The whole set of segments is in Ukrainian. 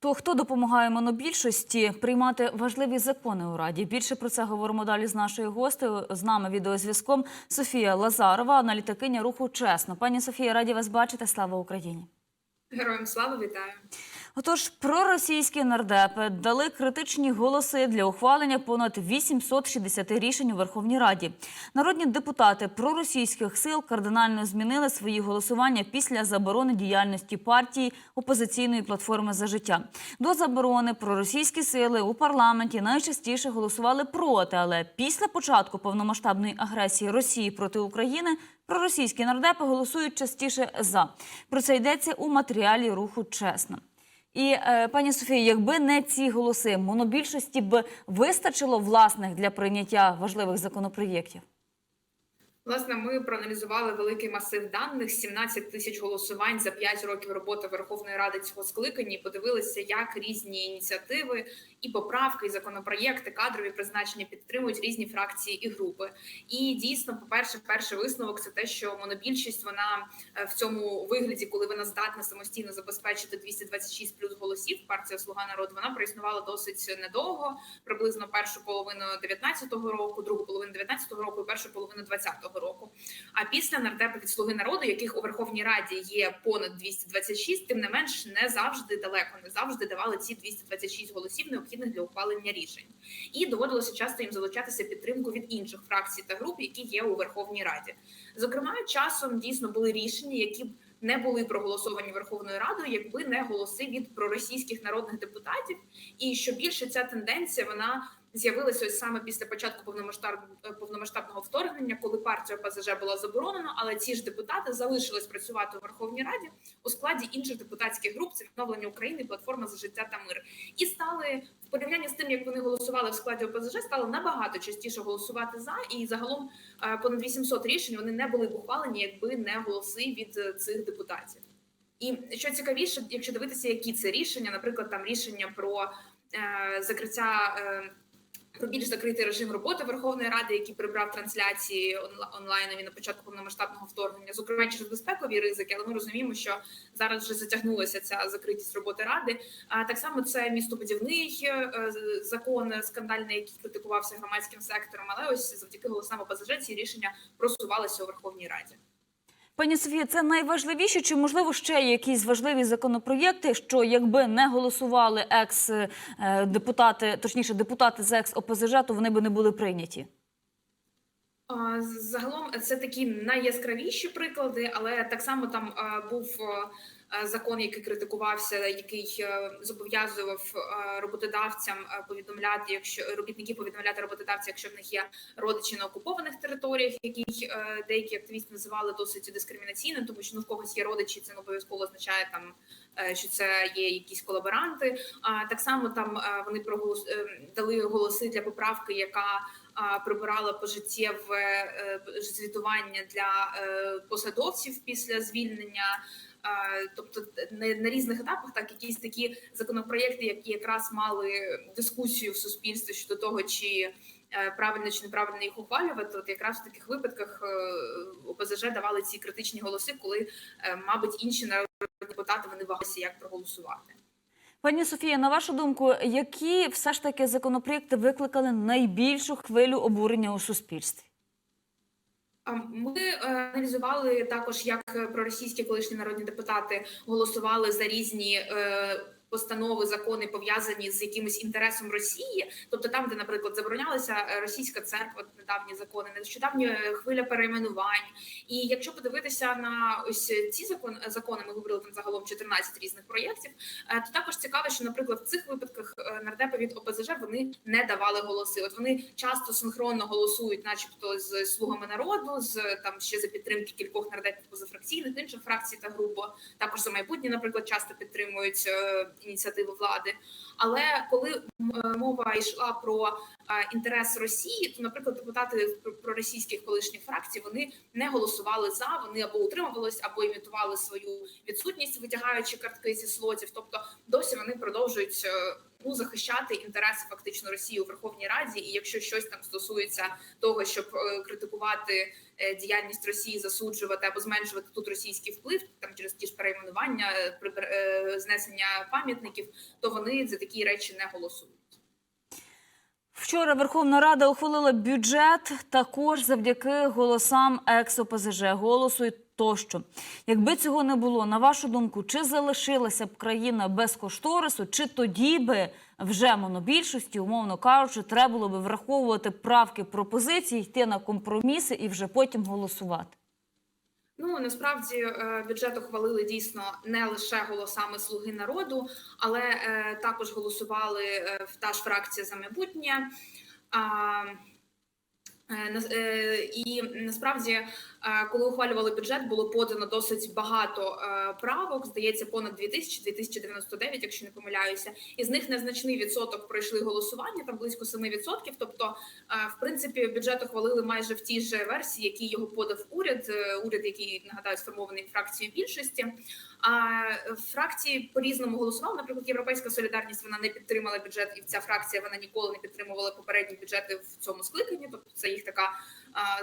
То хто допомагає монобільшості приймати важливі закони у раді? Більше про це говоримо далі з нашою гостею. З нами відеозв'язком Софія Лазарова, аналітикиня руху чесно. Пані Софія, раді вас бачити. Слава Україні. Героям слава вітаю. Отож, проросійські нардепи дали критичні голоси для ухвалення понад 860 рішень у Верховній Раді. Народні депутати проросійських сил кардинально змінили свої голосування після заборони діяльності партії опозиційної платформи за життя. До заборони проросійські сили у парламенті найчастіше голосували проти, але після початку повномасштабної агресії Росії проти України проросійські нардепи голосують частіше за. Про це йдеться у матеріалі руху чесно. І е, пані Софію, якби не ці голоси, монобільшості б вистачило власних для прийняття важливих законопроєктів. Власне, ми проаналізували великий масив даних: 17 тисяч голосувань за 5 років роботи Верховної Ради цього скликання. і Подивилися, як різні ініціативи і поправки, і законопроєкти, кадрові призначення підтримують різні фракції і групи. І дійсно, по перше, перший висновок це те, що монобільшість вона е, в цьому вигляді, коли вона здатна самостійно забезпечити 226 плюс голосів. Партія Слуга народу вона проіснувала досить недовго, приблизно першу половину 19-го року, другу половину 19-го року, і першу половину 20-го року. А після нардепи від слуги народу, яких у Верховній Раді є понад 226, тим не менш не завжди далеко, не завжди давали ці 226 голосів необхідних для ухвалення рішень, і доводилося часто їм залучатися підтримку від інших фракцій та груп, які є у Верховній Раді. Зокрема, часом дійсно були рішення, які б не були проголосовані Верховною Радою, якби не голоси від проросійських народних депутатів. І що більше ця тенденція вона з'явилася ось саме після початку повномасштаб... повномасштабного вторгнення, коли партія ОПЗЖ була заборонена, але ці ж депутати залишились працювати у Верховній Раді у складі інших депутатських груп це відновлення України, платформа за життя та мир, і стали в порівнянні з тим, як вони голосували в складі ОПЗЖ, стали набагато частіше голосувати за і загалом е, понад 800 рішень вони не були ухвалені, якби не голоси від е, цих депутатів. І що цікавіше, якщо дивитися, які це рішення, наприклад, там рішення про е, закриття. Е, про більш закритий режим роботи Верховної Ради, який прибрав трансляції онлайнові на початку повномасштабного вторгнення, зокрема через безпекові ризики, але ми розуміємо, що зараз вже затягнулася ця закритість роботи ради. А так само це містобудівний е, закон скандальний, який критикувався громадським сектором. Але ось завдяки голосам ОПЗЖ ці рішення просувалися у Верховній Раді. Пані Софія, це найважливіше, чи можливо ще якісь важливі законопроєкти, що якби не голосували екс-депутати, точніше депутати з екс ОПЗЖ, то вони би не були прийняті? Загалом це такі найяскравіші приклади, але так само там був закон, який критикувався, який зобов'язував роботодавцям повідомляти, якщо робітники повідомляти роботодавцям, якщо в них є родичі на окупованих територіях, який деякі активісти називали досить дискримінаційним, тому що ну в когось є родичі, це не обов'язково означає там. Що це є якісь колаборанти? А так само там вони проголос дали голоси для поправки, яка прибирала пожиттєве звітування для посадовців після звільнення. Тобто на різних етапах, так якісь такі законопроєкти, які якраз мали дискусію в суспільстві щодо того, чи правильно чи неправильно їх ухвалювати, от якраз в таких випадках ОПЗЖ давали ці критичні голоси, коли, мабуть, інші народні депутати вони вагалися, як проголосувати. Пані Софія, на вашу думку, які все ж таки законопроєкти викликали найбільшу хвилю обурення у суспільстві? Ми аналізували також, як проросійські колишні народні депутати голосували за різні постанови, закони пов'язані з якимось інтересом Росії, тобто там, де, наприклад, заборонялася російська церква, недавні закони, нещодавні хвиля перейменувань. І якщо подивитися на ось ці закони, закони, ми говорили там загалом 14 різних проєктів, то також цікаво, що, наприклад, в цих випадках нардепи від ОПЗЖ вони не давали голоси. От вони часто синхронно голосують, начебто, з слугами народу, з там ще за підтримки кількох нардепів позафракційних інших фракцій та груп, також за майбутнє, наприклад, часто підтримують ініціативи влади. Але коли мова йшла про інтерес Росії, то, наприклад, депутати проросійських колишніх фракцій вони не голосували за, вони або утримувались, або імітували свою відсутність, витягаючи картки зі слотів. Тобто досі вони продовжують ну захищати інтереси фактично Росії у Верховній Раді. І якщо щось там стосується того, щоб е, критикувати е, діяльність Росії, засуджувати або зменшувати тут російський вплив, там через ті ж перейменування, е, знесення пам'ятників, то вони за такі речі не голосують. Вчора Верховна Рада ухвалила бюджет також завдяки голосам екс-ОПЗЖ, голосу тощо. Якби цього не було, на вашу думку, чи залишилася б країна без кошторису, чи тоді би вже монобільшості, умовно кажучи, треба було би враховувати правки пропозиції, йти на компроміси і вже потім голосувати? Ну насправді е, бюджет ухвалили дійсно не лише голосами Слуги народу, але е, також голосували е, в та ж фракція за майбутнє. І насправді, коли ухвалювали бюджет, було подано досить багато е, правок. Здається, понад 2000, 2099, якщо не помиляюся. Із них незначний відсоток пройшли голосування, там близько 7%. Тобто, е, в принципі, бюджет ухвалили майже в тій же версії, який його подав уряд. е, Уряд, який нагадаю, сформований фракцією більшості. А фракції по різному голосували. Наприклад, Європейська солідарність вона не підтримала бюджет, і ця фракція вона ніколи не підтримувала попередні бюджети в цьому скликанні. Тобто, це їх така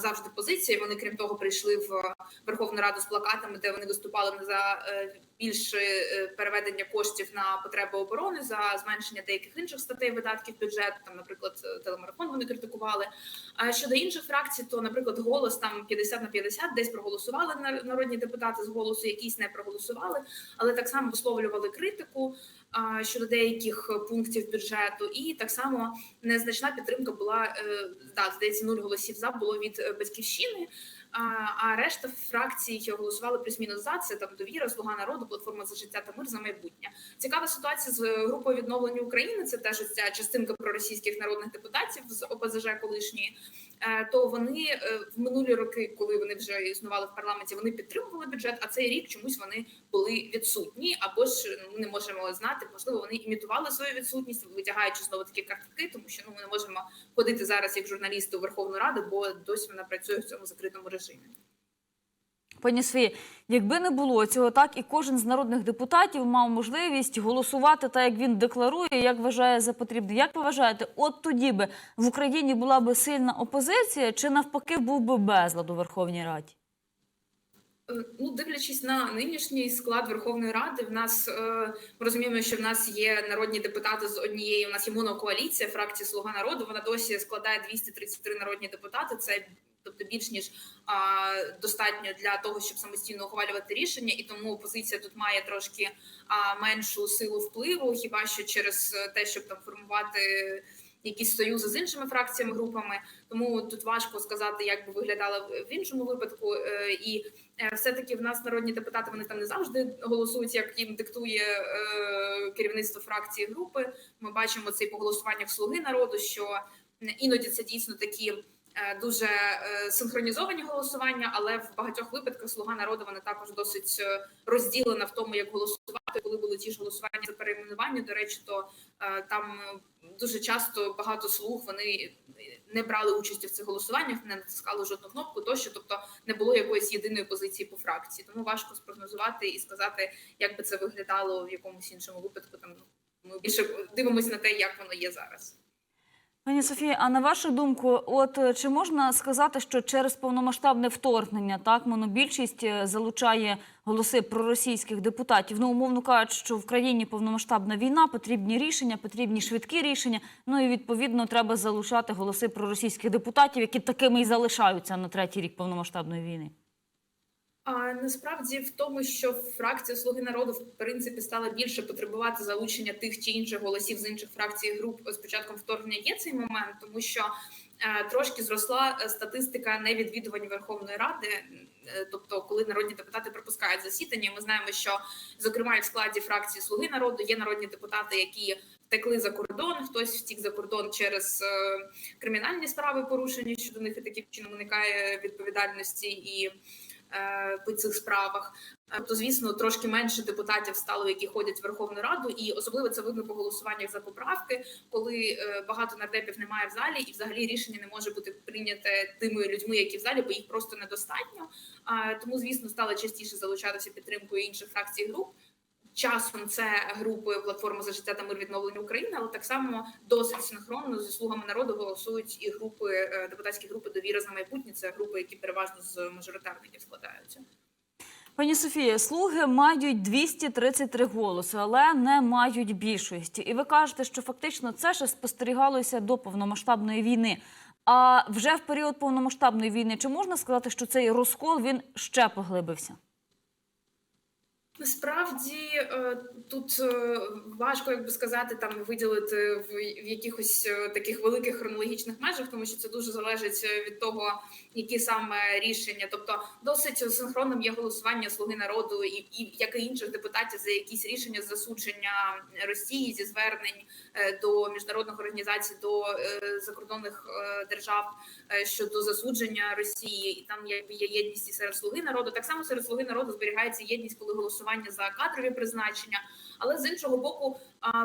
завжди позиція. Вони крім того прийшли в Верховну Раду з плакатами, де вони виступали за е, більше е, переведення коштів на потреби оборони за зменшення деяких інших статей видатків бюджету. Там, наприклад, е, телемарафон вони критикували. А щодо інших фракцій, то, наприклад, голос там 50 на 50, десь проголосували на- народні депутати з голосу, якісь не проголосували, але так само висловлювали критику щодо деяких пунктів бюджету, і так само незначна підтримка була да, здається, нуль голосів за було від батьківщини. А, решта фракцій голосували плюс-мінус за це. Там довіра, слуга народу, платформа за життя та мир за майбутнє. Цікава ситуація з е, групою відновлення України. Це теж ця частинка проросійських народних депутатів з ОПЗЖ колишньої. Е, То вони е, в минулі роки, коли вони вже існували в парламенті, вони підтримували бюджет. А цей рік чомусь вони були відсутні, або ж ну, ми не можемо знати. Можливо, вони імітували свою відсутність, витягаючи знову такі картки, тому що ну ми не можемо ходити зараз як журналісти у Верховну Раду, бо досі вона працює в цьому закритому режимі. Пані Софії, якби не було цього, так і кожен з народних депутатів мав можливість голосувати так, як він декларує, як вважає за потрібне. Як ви вважаєте, от тоді би в Україні була би сильна опозиція, чи навпаки був би безлад у Верховній Раді? Е, Ну, дивлячись на нинішній склад Верховної Ради, в нас е, ми розуміємо, що в нас є народні депутати з однієї. У нас є монокоаліція фракції Слуга народу. Вона досі складає 233 народні депутати. Це тобто більш ніж а, достатньо для того, щоб самостійно ухвалювати рішення, і тому опозиція тут має трошки а, меншу силу впливу, хіба що через те, щоб там формувати якісь союзи з іншими фракціями, групами. Тому тут важко сказати, як би виглядало в іншому випадку. Е, І е, все-таки в нас народні депутати вони там не завжди голосують, як їм диктує е, керівництво фракції групи. Ми бачимо це і по голосуваннях слуги народу, що іноді це дійсно такі. Е, Дуже е, синхронізовані голосування, але в багатьох випадках слуга народу вона також досить е, розділена в тому, як голосувати. Коли були ті ж голосування за перейменування, до речі, то там дуже часто багато слуг вони не брали участі в цих голосуваннях, не натискали жодну кнопку, тощо, тобто не було якоїсь єдиної позиції по фракції. Тому важко спрогнозувати і сказати, як би це виглядало в якомусь іншому випадку. Там ми більше дивимося на те, як воно є зараз. Пані Софія, а на вашу думку, от е, чи можна сказати, що через повномасштабне вторгнення так монобільшість е, залучає голоси проросійських депутатів? Ну, умовно кажучи, що в країні повномасштабна війна, потрібні рішення, потрібні швидкі рішення. Ну і відповідно треба залучати голоси проросійських депутатів, які такими і залишаються на третій рік повномасштабної війни. А насправді в тому, що фракція Слуги народу в принципі стала більше потребувати залучення тих чи інших голосів з інших фракцій і груп з початком вторгнення є цей момент, тому що е, трошки зросла е, статистика невідвідувань Верховної Ради. Е, Тобто, коли народні депутати пропускають засідання, ми знаємо, що зокрема в складі фракції Слуги народу є народні депутати, які втекли за кордон, хтось втік за кордон через е, кримінальні справи, порушені щодо них і таким чином уникає відповідальності і по цих справах. Е, То, звісно, трошки менше депутатів стало, які ходять в Верховну Раду, і особливо це видно по голосуваннях за поправки, коли е, багато нардепів немає в залі, і взагалі рішення не може бути прийняте тими людьми, які в залі, бо їх просто недостатньо. Тому, звісно, стало частіше залучатися підтримкою інших фракцій груп. Часом це групи платформи за життя та мир відновлення України, але так само досить синхронно зі слугами народу голосують і групи е, депутатські групи довіра за майбутнє. Це групи, які переважно з мажоритарників складаються. Пані Софія, слуги мають 233 голоси, але не мають більшості. І ви кажете, що фактично це ще спостерігалося до повномасштабної війни. А вже в період повномасштабної війни чи можна сказати, що цей розкол він ще поглибився? Насправді е, тут е, важко, як би сказати, там виділити в якихось е, таких великих хронологічних межах, тому що це дуже залежить від того, які саме рішення. Тобто, досить синхронним є голосування слуги народу і, і як і інших депутатів за якісь рішення засудження Росії зі звернень до міжнародних організацій, до закордонних держав щодо засудження Росії, і там якби є єдність і серед слуги народу. Так само серед слуги народу зберігається єдність, коли голосування за кадрові призначення. Але з іншого боку,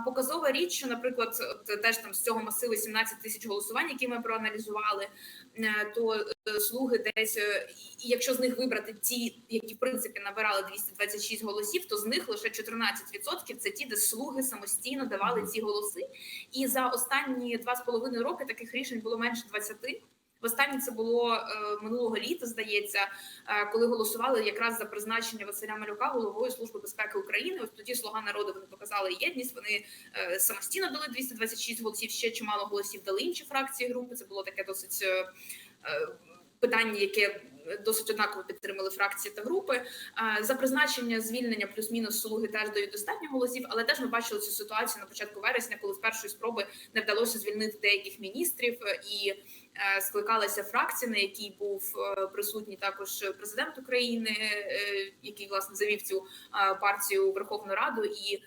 показова річ, що, наприклад, теж там з цього масиву 17 тисяч голосувань, які ми проаналізували, е, то е, слуги десь, е, і якщо з них вибрати ті, які в принципі набирали 226 голосів, то з них лише 14% це ті, де слуги самостійно давали ці голоси. І за останні два з половиною роки таких рішень було менше 20. Востаннє це було е, минулого літа, здається, е, коли голосували якраз за призначення Василя Малюка головою служби безпеки України. Ось тоді слуга народу вони показали єдність. Вони е, самостійно дали 226 голосів. Ще чимало голосів дали інші фракції групи. Це було таке досить питання, яке досить однаково підтримали фракції та групи. За призначення звільнення плюс-мінус слуги теж дають достатньо голосів, але теж ми бачили цю ситуацію на початку вересня, коли з першої спроби не вдалося звільнити деяких міністрів і е, скликалася фракція, на якій був е, присутній також президент України, е, який власне завів цю партію у Верховну Раду, і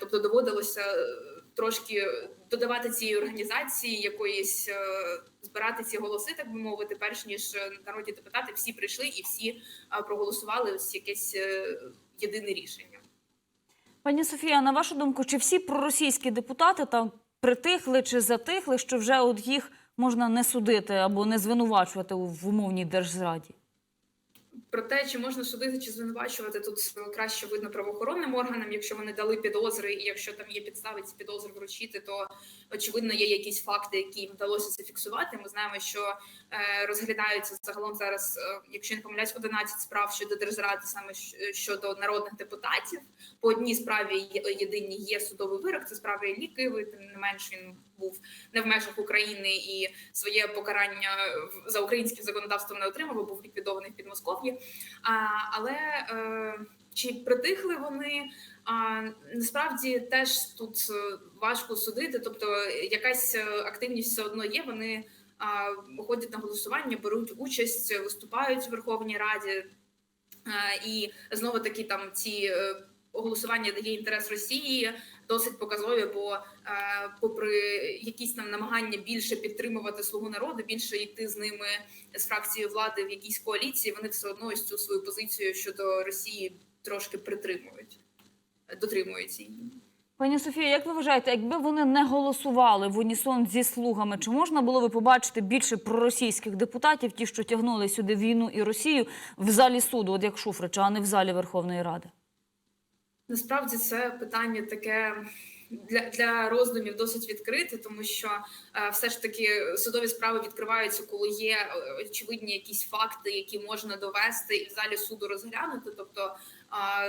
тобто доводилося трошки додавати цієї організації якоїсь збирати ці голоси, так би мовити, перш ніж народні депутати всі прийшли і всі проголосували ось якесь єдине рішення. Пані Софія, на вашу думку, чи всі проросійські депутати там притихли чи затихли, що вже от їх можна не судити або не звинувачувати в умовній держзраді? Про те, чи можна судити чи звинувачувати, тут краще видно правоохоронним органам. Якщо вони дали підозри, і якщо там є підстави ці підозри вручити, то очевидно є якісь факти, які їм вдалося зафіксувати. Ми знаємо, що е, розглядаються загалом зараз, е, якщо не помиляюсь, 11 справ щодо держзради, саме щодо народних депутатів. По одній справі єдиній є судовий вирок. Це справа Іллі Киви, тим не менш він був не в межах України і своє покарання за українським законодавством не отримав, бо був ліквідований в Підмосков'ї. А, але е, чи притихли вони? А, насправді теж тут е, важко судити. Тобто, якась е, активність все одно є. Вони а, ходять на голосування, беруть участь, виступають у Верховній Раді. Е, і знову таки там ці голосування дає інтерес Росії досить показові, бо е, попри якісь там намагання більше підтримувати слугу народу, більше йти з ними з фракцією влади в якійсь коаліції, вони все одно ось цю свою позицію щодо Росії трошки притримують, дотримуються її. Пані Софія, як ви вважаєте, якби вони не голосували в унісон зі слугами, чи можна було би побачити більше проросійських депутатів, ті, що тягнули сюди війну і Росію, в залі суду, от як Шуфрича, а не в залі Верховної Ради? Насправді це питання таке для, для роздумів досить відкрите, тому що е, все ж таки судові справи відкриваються, коли є е, очевидні якісь факти, які можна довести і в залі суду розглянути. Тобто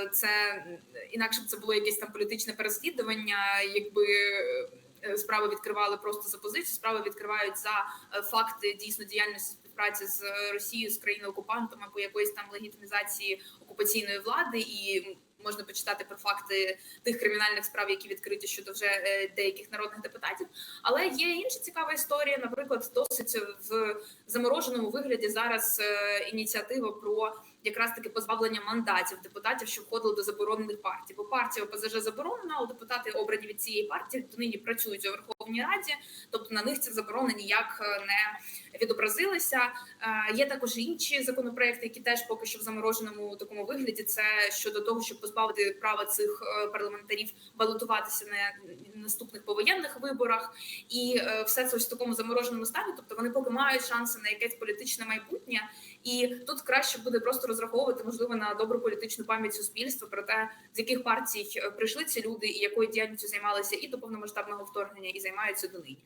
е, це інакше б це було якесь там політичне переслідування, якби. е, Справи відкривали просто за позицію. Справи відкривають за е, факти дійсно діяльності співпраці з Росією, з країною окупантом або якоїсь там легітимізації окупаційної влади, і можна почитати про факти тих кримінальних справ, які відкриті щодо вже е, деяких народних депутатів. Але є інша цікава історія. Наприклад, досить в замороженому вигляді зараз е, ініціатива про якраз таки позбавлення мандатів депутатів, що входили до заборонених партій. Бо партія ОПЗЖ заборонена, але депутати обрані від цієї партії донині працюють у Верховній Раді, тобто на них ця заборона ніяк е, не відобразилася. Е, Є також інші законопроекти, які теж поки що в замороженому такому вигляді. Це щодо того, щоб позбавити права цих е, парламентарів балотуватися на наступних повоєнних виборах, і все це ось в такому замороженому стані. Тобто вони поки мають шанси на якесь політичне майбутнє, і тут краще буде просто розраховувати можливо на добру політичну пам'ять суспільства про те, з яких партій е, прийшли ці люди і якою діяльністю займалися і до повномасштабного вторгнення, і займаються донині.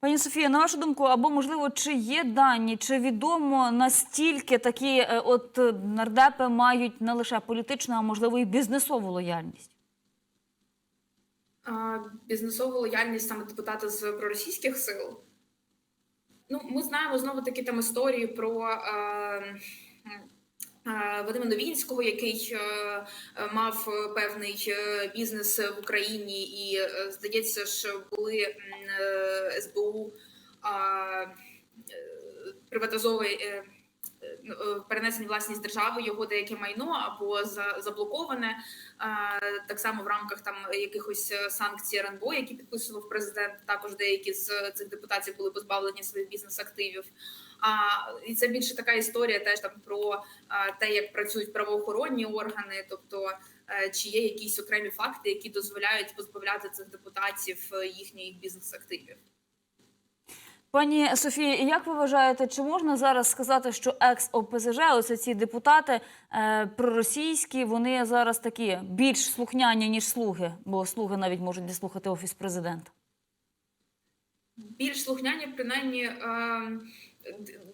Пані Софія, на вашу думку, або можливо, чи є дані, чи відомо настільки такі е, от е, нардепи мають не лише політичну, а можливо і бізнесову лояльність? А, бізнесову лояльність саме депутата з проросійських сил. Ну, ми знаємо знову таки там історії про е, е, Вадима Новінського, який е, мав певний е, бізнес в Україні, і здається, що були СБУ е, Перенесені власність держави його деяке майно або заблоковане е, так само в рамках там якихось е, санкцій РНБО, які підписував президент. Також деякі з цих депутатів були позбавлені своїх бізнес-активів. А і це більше така історія, теж там про е, те, як працюють правоохоронні органи, тобто е, чи є якісь окремі факти, які дозволяють позбавляти цих депутатів е, їхніх бізнес-активів. Пані Софія, як ви вважаєте, чи можна зараз сказати, що екс-ОПЗЖ, ось ці депутати е, проросійські, вони зараз такі більш слухняні, ніж слуги, бо слуги навіть можуть не слухати офіс президента? більш слухняні, принаймні. Е,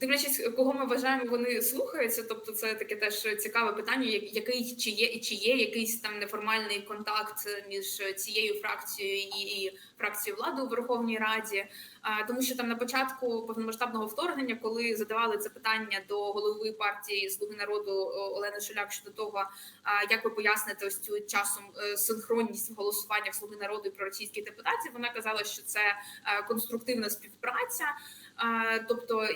Дивлячись, кого ми вважаємо, вони слухаються. Тобто, це таке теж цікаве питання, який чи є чи є якийсь там неформальний контакт між цією фракцією і, і фракцією влади у Верховній Раді. А, тому що там на початку повномасштабного вторгнення, коли задавали це питання до голови партії Слуги народу Олени Шуляк щодо того, а, як ви поясните ось цю часом е, синхронність в голосуваннях Слуги народу і проросійських депутатів, вона казала, що це е, конструктивна співпраця. Тобто,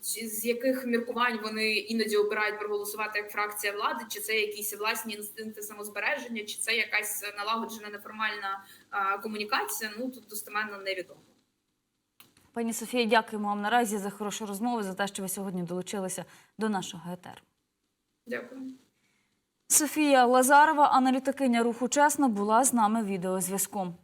з яких міркувань вони іноді обирають проголосувати як фракція влади, чи це якісь власні інстинкти самозбереження, чи це якась налагоджена неформальна комунікація? Ну тут достеменно невідомо. Пані Софія, дякуємо вам наразі за хорошу розмову, за те, що ви сьогодні долучилися до нашого етеру. Дякую. Софія Лазарова, аналітикиня руху чесно, була з нами відеозв'язком.